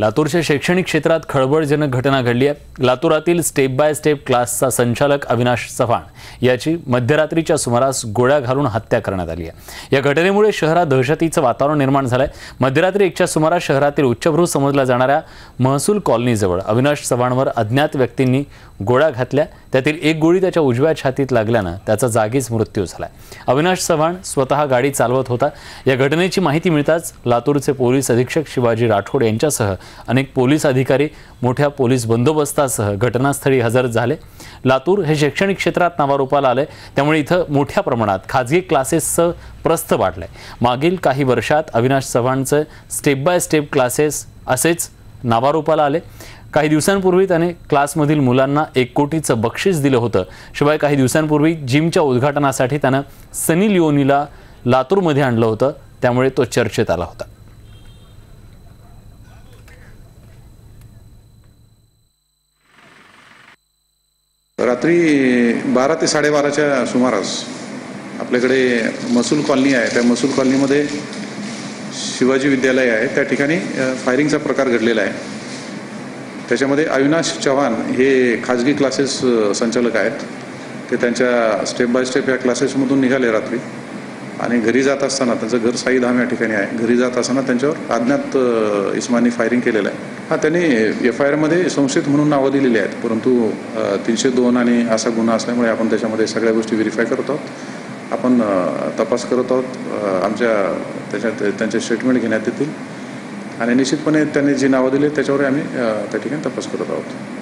लातूरच्या शैक्षणिक क्षेत्रात खळबळजनक घटना घडली आहे लातूरातील स्टेप बाय स्टेप क्लासचा संचालक अविनाश चव्हाण याची मध्यरात्रीच्या सुमारास गोळ्या घालून हत्या करण्यात आली आहे. या घटनेमुळे शहरात दहशतीचं वातावरण निर्माण झालंय. मध्यरात्री एकच्या सुमारास शहरातील उच्चभ्रू समजल्या जाणाऱ्या महसूल कॉलनीजवळ अविनाश चव्हाणवर अज्ञात व्यक्तींनी गोळ्या घातल्या. त्यातील एक गोळी त्याच्या उजव्या छातीत लागल्यानं त्याचा जागीच मृत्यू झाला अविनाश चव्हाण स्वतः गाडी चालवत होता. या घटनेची माहिती मिळताच लातूरचे पोलीस अधीक्षक शिवाजी राठोड यांच्यासह अनेक पोलीस अधिकारी मोठ्या पोलीस बंदोबस्तासह घटनास्थळी हजर झाले. लातूर हे शैक्षणिक क्षेत्रात नावारूपाला आलंय. त्यामुळे इथं मोठ्या प्रमाणात खाजगी क्लासेसचं प्रस्थ वाढलंय. मागील काही वर्षात अविनाश चव्हाणचं स्टेप बाय स्टेप क्लासेस असेच नावारूपाला आले. काही दिवसांपूर्वी त्याने क्लासमधील मुलांना एक कोटीचं बक्षीस दिलं होतं. शिवाय काही दिवसांपूर्वी जिमच्या उद्घाटनासाठी त्यानं सनी लिओनीला लातूरमध्ये आणलं होतं. त्यामुळे तो चर्चेत आला होता. रात्री बारा ते साडेबाराच्या सुमारास आपल्याकडे महसूल कॉलनी आहे. त्या महसूल कॉलनीमध्ये शिवाजी विद्यालय आहे. त्या ठिकाणी फायरिंगचा प्रकार घडलेला आहे. त्याच्यामध्ये अविनाश चव्हाण हे खाजगी क्लासेस संचालक आहेत. ते त्यांच्या स्टेप बाय स्टेप या क्लासेसमधून निघाले रात्री. आणि घरी जात असताना त्यांचं घर साई धाम या ठिकाणी आहे. घरी जात असताना त्यांच्यावर अज्ञात इस्मानी फायरिंग केलेलं आहे. हा त्यांनी एफ आय आरमध्ये संशयित म्हणून नावं दिलेली आहेत. परंतु तीनशे दोन आणि असा गुन्हा असल्यामुळे आपण त्याच्यामध्ये सगळ्या गोष्टी व्हेरीफाय करत आहोत. आपण तपास करत आहोत. आमच्या त्याच्यात त्यांचे स्टेटमेंट घेण्यात येतील. आणि निश्चितपणे त्यांनी जी नावं दिली त्याच्यावर आम्ही त्या ठिकाणी तपास करत आहोत.